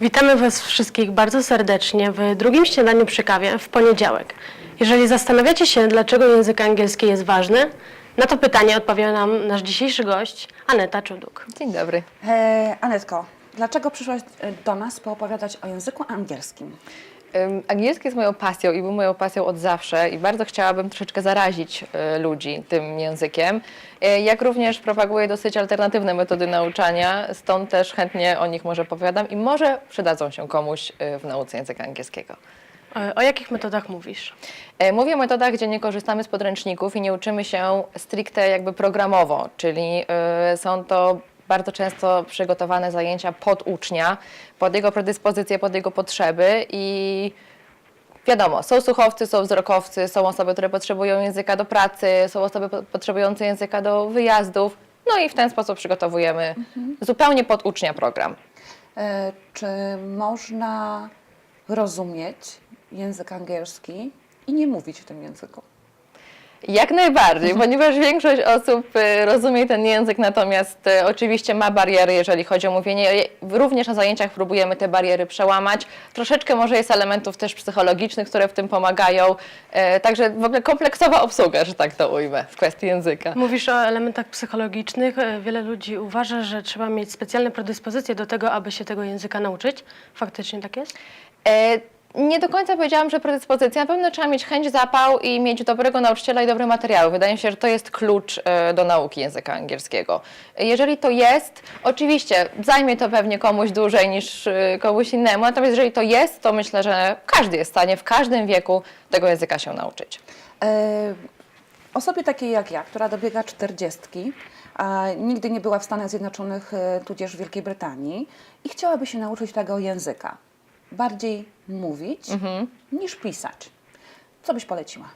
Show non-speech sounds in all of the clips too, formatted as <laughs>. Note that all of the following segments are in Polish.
Witamy Was wszystkich bardzo serdecznie w drugim śniadaniu przy kawie w poniedziałek. Jeżeli zastanawiacie się, dlaczego język angielski jest ważny, na to pytanie odpowie nam nasz dzisiejszy gość, Aneta Czuduk. Dzień dobry. E, Anetko, dlaczego przyszłaś e, do nas poopowiadać o języku angielskim? Angielski jest moją pasją i był moją pasją od zawsze i bardzo chciałabym troszeczkę zarazić y, ludzi tym językiem. Y, Jak również propaguję dosyć alternatywne metody nauczania, stąd też chętnie o nich może opowiadam i może przydadzą się komuś y, w nauce języka angielskiego. E, O jakich metodach mówisz? E, Mówię o metodach, gdzie nie korzystamy z podręczników i nie uczymy się stricte jakby programowo, czyli są to bardzo często przygotowane zajęcia pod ucznia, pod jego predyspozycje, pod jego potrzeby i wiadomo, są słuchowcy, są wzrokowcy, są osoby, które potrzebują języka do pracy, są osoby po- potrzebujące języka do wyjazdów, no i w ten sposób przygotowujemy zupełnie pod ucznia program. E, czy można rozumieć język angielski i nie mówić w tym języku? Jak najbardziej, ponieważ większość osób y, rozumie ten język, natomiast y, oczywiście ma bariery, jeżeli chodzi o mówienie. Również na zajęciach próbujemy te bariery przełamać. Troszeczkę może jest elementów też psychologicznych, które w tym pomagają. E, Także w ogóle kompleksowa obsługa, że tak to ujmę, w kwestii języka. Mówisz o elementach psychologicznych. E, Wiele ludzi uważa, że trzeba mieć specjalne predyspozycje do tego, aby się tego języka nauczyć. Faktycznie tak jest? E, Nie do końca powiedziałam, że predyspozycja. Na pewno trzeba mieć chęć, zapał i mieć dobrego nauczyciela i dobre materiały. Wydaje mi się, że to jest klucz e, do nauki języka angielskiego. Jeżeli to jest, oczywiście zajmie to pewnie komuś dłużej niż e, komuś innemu, natomiast jeżeli to jest, to myślę, że każdy jest w stanie w każdym wieku tego języka się nauczyć. E, osobie takiej jak ja, która dobiega czterdziestki, a nigdy nie była w Stanach Zjednoczonych, e, tudzież w Wielkiej Brytanii i chciałaby się nauczyć tego języka, bardziej mówić niż pisać. Co byś poleciła?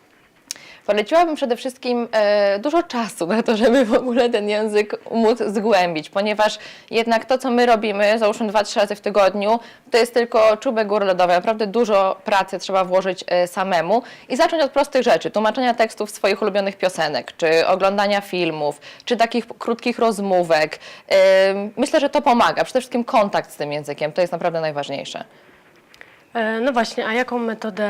Poleciłabym przede wszystkim e, dużo czasu na to, żeby w ogóle ten język móc zgłębić, ponieważ jednak to, co my robimy, załóżmy dwa, trzy razy w tygodniu, to jest tylko czubek góry lodowej. Naprawdę dużo pracy trzeba włożyć e, samemu i zacząć od prostych rzeczy, tłumaczenia tekstów swoich ulubionych piosenek, czy oglądania filmów, czy takich krótkich rozmówek. E, myślę, że to pomaga. Przede wszystkim kontakt z tym językiem, to jest naprawdę najważniejsze. E, No właśnie, a jaką metodę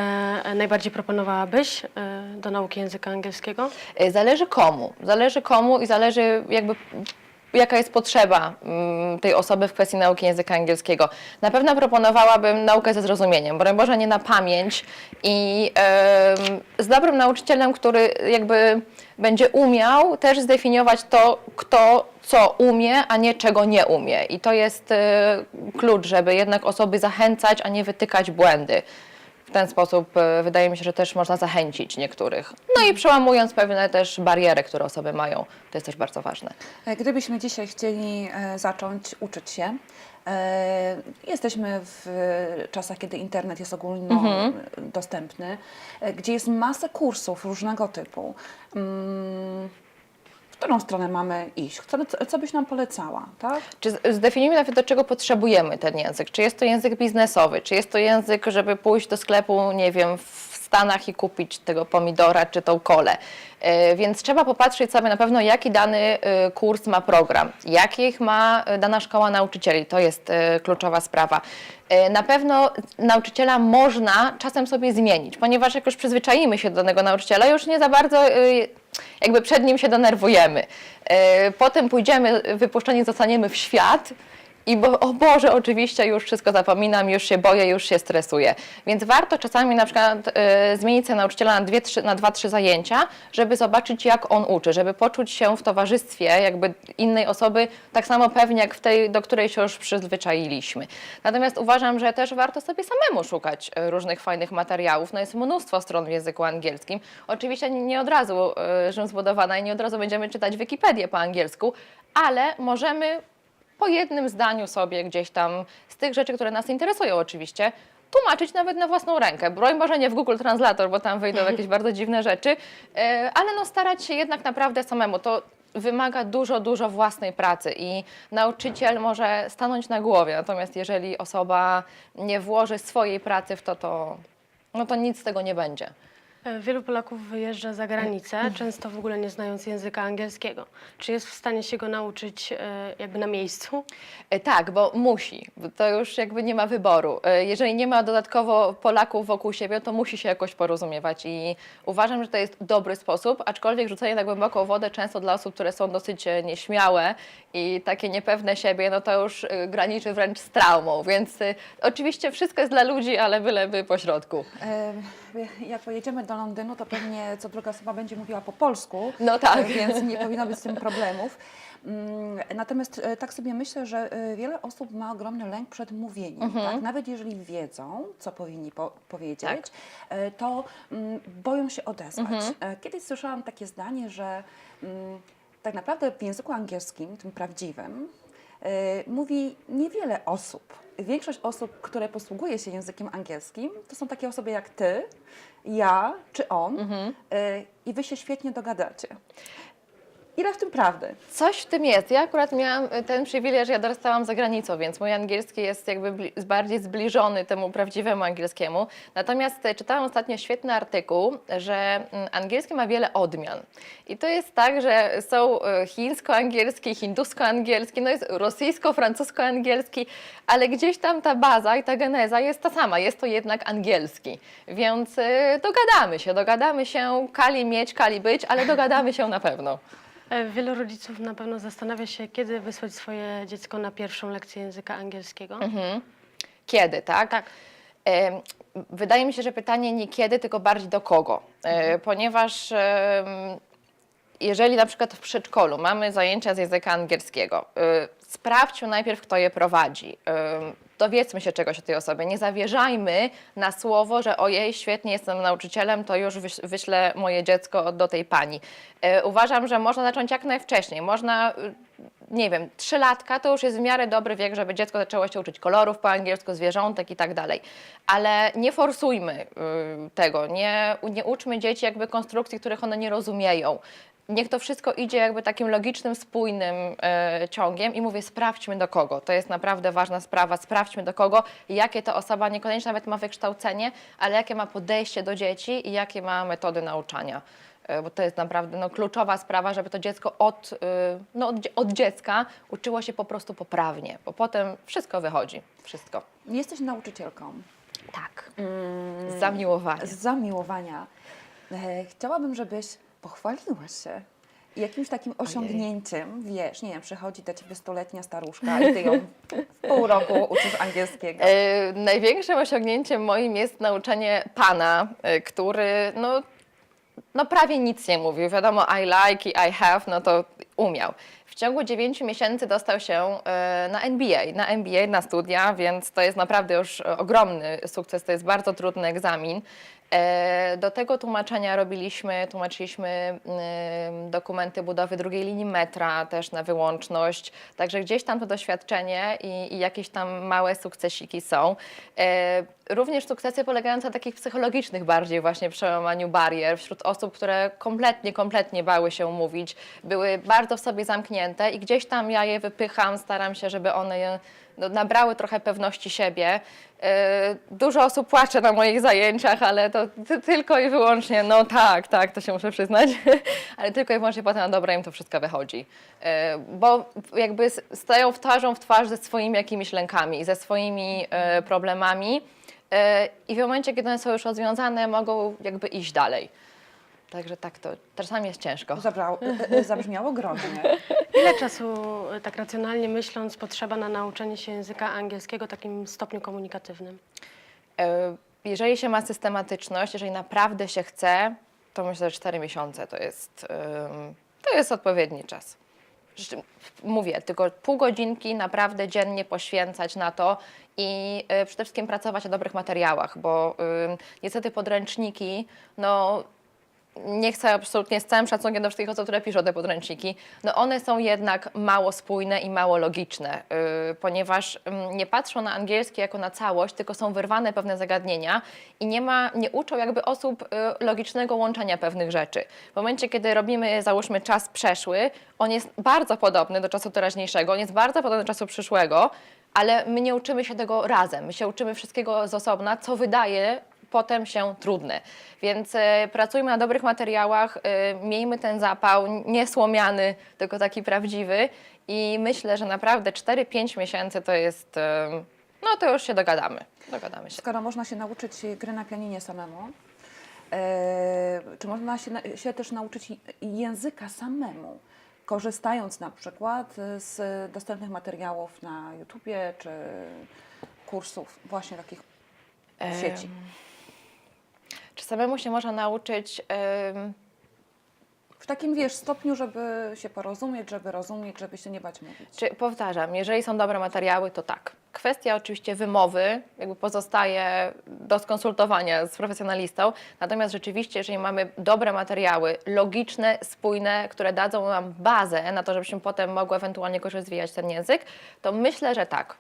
e, najbardziej proponowałabyś e, do nauki języka angielskiego? Y, Zależy komu. Zależy komu i zależy jakby jaka jest potrzeba mm, tej osoby w kwestii nauki języka angielskiego. Na pewno proponowałabym naukę ze zrozumieniem, broń Boże nie na pamięć i z dobrym nauczycielem, który jakby będzie umiał też zdefiniować to, kto co umie, a nie czego nie umie. I to jest e, klucz, żeby jednak osoby zachęcać, a nie wytykać błędy. W ten sposób e, wydaje mi się, że też można zachęcić niektórych. No i przełamując pewne też bariery, które osoby mają, to jest też bardzo ważne. E, Gdybyśmy dzisiaj chcieli e, zacząć uczyć się, jesteśmy w czasach, kiedy internet jest ogólnodostępny, e, gdzie jest masę kursów różnego typu. Którą stronę mamy iść? Co, co- byś nam polecała, tak? Czy zdefiniujmy nawet, do czego potrzebujemy ten język? Czy jest to język biznesowy? Czy jest to język, żeby pójść do sklepu, nie wiem, w Stanach i kupić tego pomidora czy tą kolę? E, Więc trzeba popatrzeć sobie na pewno, jaki dany e, kurs ma program, jakich ma e, dana szkoła nauczycieli. To jest kluczowa sprawa. Na pewno nauczyciela można czasem sobie zmienić, ponieważ jak już przyzwyczaimy się do danego nauczyciela, już nie za bardzo jakby przed nim się denerwujemy. Potem pójdziemy, wypuszczeni zostaniemy w świat i bo, o Boże, oczywiście już wszystko zapominam, już się boję, już się stresuję. Więc warto czasami na przykład e, zmienić sobie nauczyciela na, dwie, trzy, na dwa, trzy zajęcia, żeby zobaczyć jak on uczy, żeby poczuć się w towarzystwie jakby innej osoby tak samo pewnie jak w tej, do której się już przyzwyczailiśmy. Natomiast uważam, że też warto sobie samemu szukać e, różnych fajnych materiałów. No jest mnóstwo stron w języku angielskim. Oczywiście nie, od razu e, Rzym zbudowana i nie od razu będziemy czytać Wikipedię po angielsku, ale możemy po jednym zdaniu sobie gdzieś tam z tych rzeczy, które nas interesują oczywiście, tłumaczyć nawet na własną rękę. Broń Boże nie w Google Translator, bo tam wyjdą <laughs> jakieś bardzo dziwne rzeczy, e, ale no starać się jednak naprawdę samemu. To wymaga dużo, dużo własnej pracy i nauczyciel może stanąć na głowie, natomiast jeżeli osoba nie włoży swojej pracy w to, to, no to nic z tego nie będzie. Wielu Polaków wyjeżdża za granicę, często w ogóle nie znając języka angielskiego. Czy jest w stanie się go nauczyć e, jakby na miejscu? E, Tak, bo musi. To już jakby nie ma wyboru. E, Jeżeli nie ma dodatkowo Polaków wokół siebie, to musi się jakoś porozumiewać i uważam, że to jest dobry sposób, aczkolwiek rzucenie na głęboką wodę często dla osób, które są dosyć nieśmiałe i takie niepewne siebie, no to już graniczy wręcz z traumą, więc oczywiście wszystko jest dla ludzi, ale byleby po środku. E, Jak pojedziemy do Londynu, to pewnie co druga osoba będzie mówiła po polsku. No tak. <laughs> Więc nie powinno być z tym problemów. Mm, Natomiast e, tak sobie myślę, że e, wiele osób ma ogromny lęk przed mówieniem. Mhm. Tak? Nawet jeżeli wiedzą, co powinni po powiedzieć, Tak. e, to mm, boją się odezwać. Mhm. Kiedyś słyszałam takie zdanie, że mm, tak naprawdę w języku angielskim, tym prawdziwym, mówi niewiele osób. Większość osób, które posługuje się językiem angielskim, to są takie osoby jak ty, ja czy on Mhm. e, i wy się świetnie dogadacie. Ile w tym prawdy? Coś w tym jest. Ja akurat miałam y, ten przywilej, że ja dorastałam za granicą, więc mój angielski jest jakby bardziej zbliżony temu prawdziwemu angielskiemu. Natomiast y, czytałam ostatnio świetny artykuł, że mm, angielski ma wiele odmian. I to jest tak, że są y, chińsko-angielski, hindusko-angielski, no jest rosyjsko-francusko-angielski, ale gdzieś tam ta baza i ta geneza jest ta sama, jest to jednak angielski. Więc dogadamy się, dogadamy się, kali mieć, kali być, ale dogadamy się na pewno. E, Wielu rodziców na pewno zastanawia się, kiedy wysłać swoje dziecko na pierwszą lekcję języka angielskiego. Kiedy, tak? Tak. Wydaje mi się, że pytanie nie kiedy, tylko bardziej do kogo. E, Ponieważ em, jeżeli na przykład w przedszkolu mamy zajęcia z języka angielskiego, y, sprawdźmy najpierw, kto je prowadzi. Ym, Dowiedzmy się czegoś o tej osobie. Nie zawierzajmy na słowo, że ojej, świetnie jestem nauczycielem, to już wyś- wyślę moje dziecko do tej pani. Y, Uważam, że można zacząć jak najwcześniej. Można, y, nie wiem, trzylatka to już jest w miarę dobry wiek, żeby dziecko zaczęło się uczyć kolorów po angielsku, zwierzątek i tak dalej. Ale nie forsujmy y, tego, nie, nie uczmy dzieci jakby konstrukcji, których one nie rozumieją niech to wszystko idzie jakby takim logicznym, spójnym e, ciągiem i mówię, sprawdźmy do kogo. To jest naprawdę ważna sprawa. Sprawdźmy do kogo, jakie ta osoba niekoniecznie nawet ma wykształcenie, ale jakie ma podejście do dzieci i jakie ma metody nauczania. E, Bo to jest naprawdę no, kluczowa sprawa, żeby to dziecko od, e, no, od, od dziecka uczyło się po prostu poprawnie, bo potem wszystko wychodzi. Wszystko. Jesteś nauczycielką Tak. Z zamiłowania. z zamiłowania. E, Chciałabym, żebyś pochwaliła się jakimś takim osiągnięciem. Wiesz, nie wiem, przychodzi do ciebie stuletnia staruszka i ty ją w pół roku uczysz angielskiego. E, największym osiągnięciem moim jest nauczenie pana, e, który no, no prawie nic nie mówił. Wiadomo, I like i I have, no to umiał. W ciągu 9 miesięcy dostał się e, na MBA, na MBA, na studia, więc to jest naprawdę już ogromny sukces, to jest bardzo trudny egzamin. E, Do tego tłumaczenia robiliśmy, tłumaczyliśmy dokumenty budowy drugiej linii metra też na wyłączność, także gdzieś tam to doświadczenie i, i jakieś tam małe sukcesiki są. E, Również sukcesy polegające na takich psychologicznych bardziej właśnie przełamaniu barier wśród osób, które kompletnie, kompletnie bały się mówić, były bardzo w sobie zamknięte i gdzieś tam ja je wypycham, staram się, żeby one je, no, nabrały trochę pewności siebie. E, Dużo osób płacze na moich zajęciach, ale to ty, tylko i wyłącznie, no tak, tak, to się muszę przyznać, <laughs> ale tylko i wyłącznie potem na dobre im to wszystko wychodzi. E, Bo jakby stają twarzą w twarz ze swoimi jakimiś lękami, ze swoimi e, problemami i w momencie, kiedy one są już rozwiązane, mogą jakby iść dalej. Także tak to czasami jest ciężko. Zabrał, e, e, zabrzmiało groźnie. <laughs> Ile czasu, e, tak racjonalnie myśląc, potrzeba na nauczenie się języka angielskiego w takim stopniu komunikatywnym? E, Jeżeli się ma systematyczność, jeżeli naprawdę się chce, to myślę, że 4 miesiące to jest, to jest odpowiedni czas. Mówię, tylko pół godzinki naprawdę dziennie poświęcać na to i y, przede wszystkim pracować na dobrych materiałach, bo niestety podręczniki, no nie chcę absolutnie z całym szacunkiem do wszystkich osób, które piszą te podręczniki, no one są jednak mało spójne i mało logiczne, yy, ponieważ ym, nie patrzą na angielski jako na całość, tylko są wyrwane pewne zagadnienia i nie, ma, nie uczą jakby osób y, logicznego łączenia pewnych rzeczy. W momencie, kiedy robimy, załóżmy, czas przeszły, on jest bardzo podobny do czasu teraźniejszego, on jest bardzo podobny do czasu przyszłego, ale my nie uczymy się tego razem, my się uczymy wszystkiego z osobna, co wydaje potem się trudne. Więc e, pracujmy na dobrych materiałach, e, miejmy ten zapał, nie słomiany, tylko taki prawdziwy i myślę, że naprawdę 4-5 miesięcy to jest, e, no to już się dogadamy. Dogadamy się. Skoro można się nauczyć gry na pianinie samemu, czy można się, się też nauczyć języka samemu, korzystając na przykład z dostępnych materiałów na YouTubie, czy kursów właśnie takich w sieci? Samemu się można nauczyć... em, W takim, wiesz, stopniu, żeby się porozumieć, żeby rozumieć, żeby się nie bać mówić. Czy powtarzam, jeżeli są dobre materiały, to tak. Kwestia oczywiście wymowy jakby pozostaje do skonsultowania z profesjonalistą. Natomiast rzeczywiście, jeżeli mamy dobre materiały, logiczne, spójne, które dadzą nam bazę na to, żebyśmy potem mogły ewentualnie jakoś rozwijać ten język, to myślę, że tak.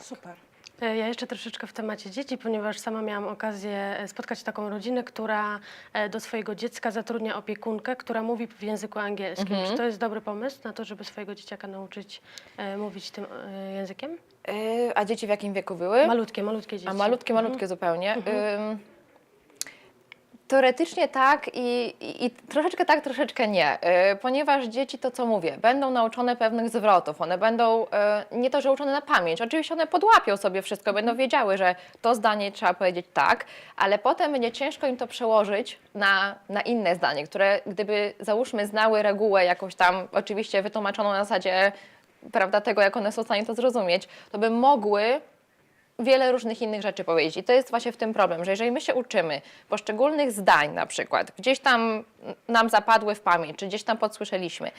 Super. E, Ja jeszcze troszeczkę w temacie dzieci, ponieważ sama miałam okazję e, spotkać taką rodzinę, która e, do swojego dziecka zatrudnia opiekunkę, która mówi w języku angielskim. Czy to jest dobry pomysł na to, żeby swojego dzieciaka nauczyć e, mówić tym e, językiem? Yy, a dzieci w jakim wieku były? Malutkie, malutkie dzieci. A malutkie, malutkie zupełnie. Ym, teoretycznie tak i, i, i troszeczkę tak, troszeczkę nie, y, ponieważ dzieci to co mówię, będą nauczone pewnych zwrotów, one będą y, nie to, że uczone na pamięć, oczywiście one podłapią sobie wszystko, będą wiedziały, że to zdanie trzeba powiedzieć tak, ale potem będzie ciężko im to przełożyć na, na inne zdanie, które gdyby załóżmy znały regułę jakąś tam, oczywiście wytłumaczoną na zasadzie prawda, tego, jak one są w stanie to zrozumieć, to by mogły wiele różnych innych rzeczy powiedzieć. I to jest właśnie w tym problem, że jeżeli my się uczymy poszczególnych zdań na przykład, gdzieś tam nam zapadły w pamięć, czy gdzieś tam podsłyszeliśmy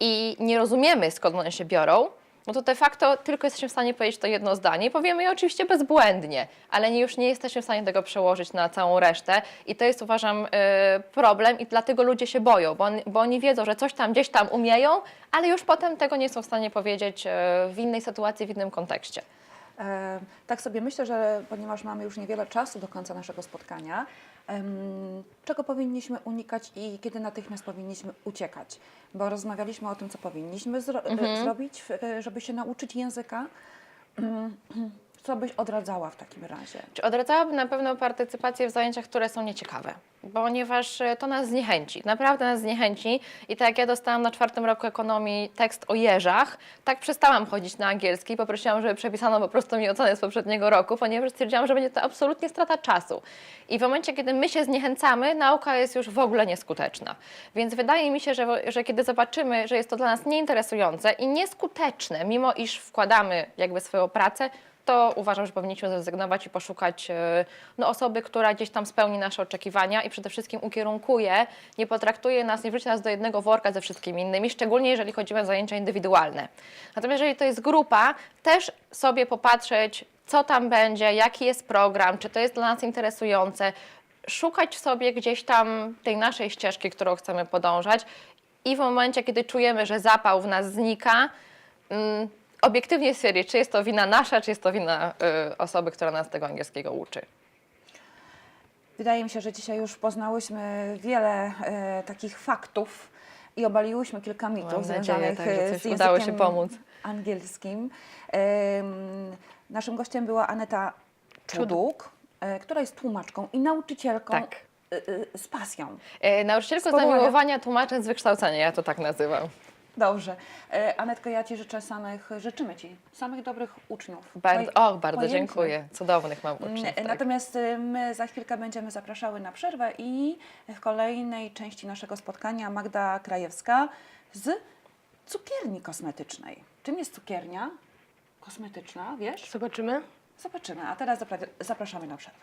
i nie rozumiemy skąd one się biorą, no to de facto tylko jesteśmy w stanie powiedzieć to jedno zdanie i powiemy je oczywiście bezbłędnie, ale już nie jesteśmy w stanie tego przełożyć na całą resztę i to jest uważam e, problem i dlatego ludzie się boją, bo, bo oni wiedzą, że coś tam gdzieś tam umieją, ale już potem tego nie są w stanie powiedzieć e, w innej sytuacji, w innym kontekście. E, tak sobie myślę, że ponieważ mamy już niewiele czasu do końca naszego spotkania, czego powinniśmy unikać i kiedy natychmiast powinniśmy uciekać? Bo rozmawialiśmy o tym, co powinniśmy zro- e, zrobić, żeby się nauczyć języka. <clears throat> Co byś odradzała w takim razie? Czy odradzałabym na pewno partycypację w zajęciach, które są nieciekawe, ponieważ e, to nas zniechęci, naprawdę nas zniechęci i tak jak ja dostałam na czwartym roku ekonomii tekst o jeżach, tak przestałam chodzić na angielski poprosiłam, żeby przepisano po prostu mi ocenę z poprzedniego roku, ponieważ stwierdziłam, że będzie to absolutnie strata czasu. I w momencie, kiedy my się zniechęcamy, nauka jest już w ogóle nieskuteczna. Więc wydaje mi się, że, że kiedy zobaczymy, że jest to dla nas nieinteresujące i nieskuteczne, mimo iż wkładamy jakby swoją pracę, to uważam, że powinniśmy zrezygnować i poszukać e, no, osoby, która gdzieś tam spełni nasze oczekiwania i przede wszystkim ukierunkuje, nie potraktuje nas, nie wrzuci nas do jednego worka ze wszystkimi innymi, szczególnie jeżeli chodzimy o zajęcia indywidualne. Natomiast jeżeli to jest grupa, też sobie popatrzeć, co tam będzie, jaki jest program, czy to jest dla nas interesujące, szukać sobie gdzieś tam tej naszej ścieżki, którą chcemy podążać i w momencie, kiedy czujemy, że zapał w nas znika, mm, obiektywnie stwierdzić, czy jest to wina nasza, czy jest to wina y, osoby, która nas tego angielskiego uczy. Wydaje mi się, że dzisiaj już poznałyśmy wiele e, takich faktów i obaliłyśmy kilka mitów Mam nadzieję, związanych tak, że e, coś z udało językiem się pomóc. angielskim. Em, naszym gościem była Aneta Czuduk, e, która jest tłumaczką i nauczycielką Tak. e, e, z pasją. E, nauczycielką z zamiłowania, tłumaczem z wykształcenia, ja to tak nazywam. Dobrze. E, Anetko, ja Ci życzę samych, życzymy Ci samych dobrych uczniów. Bardzo, Poj- och, bardzo pojętnych. dziękuję. Cudownych mam uczniów. Mm, Tak. Natomiast y, my za chwilkę będziemy zapraszały na przerwę i w kolejnej części naszego spotkania Magda Krajewska z cukierni kosmetycznej. Czym jest cukiernia kosmetyczna, wiesz? Zobaczymy. Zobaczymy, a teraz zapra- zapraszamy na przerwę.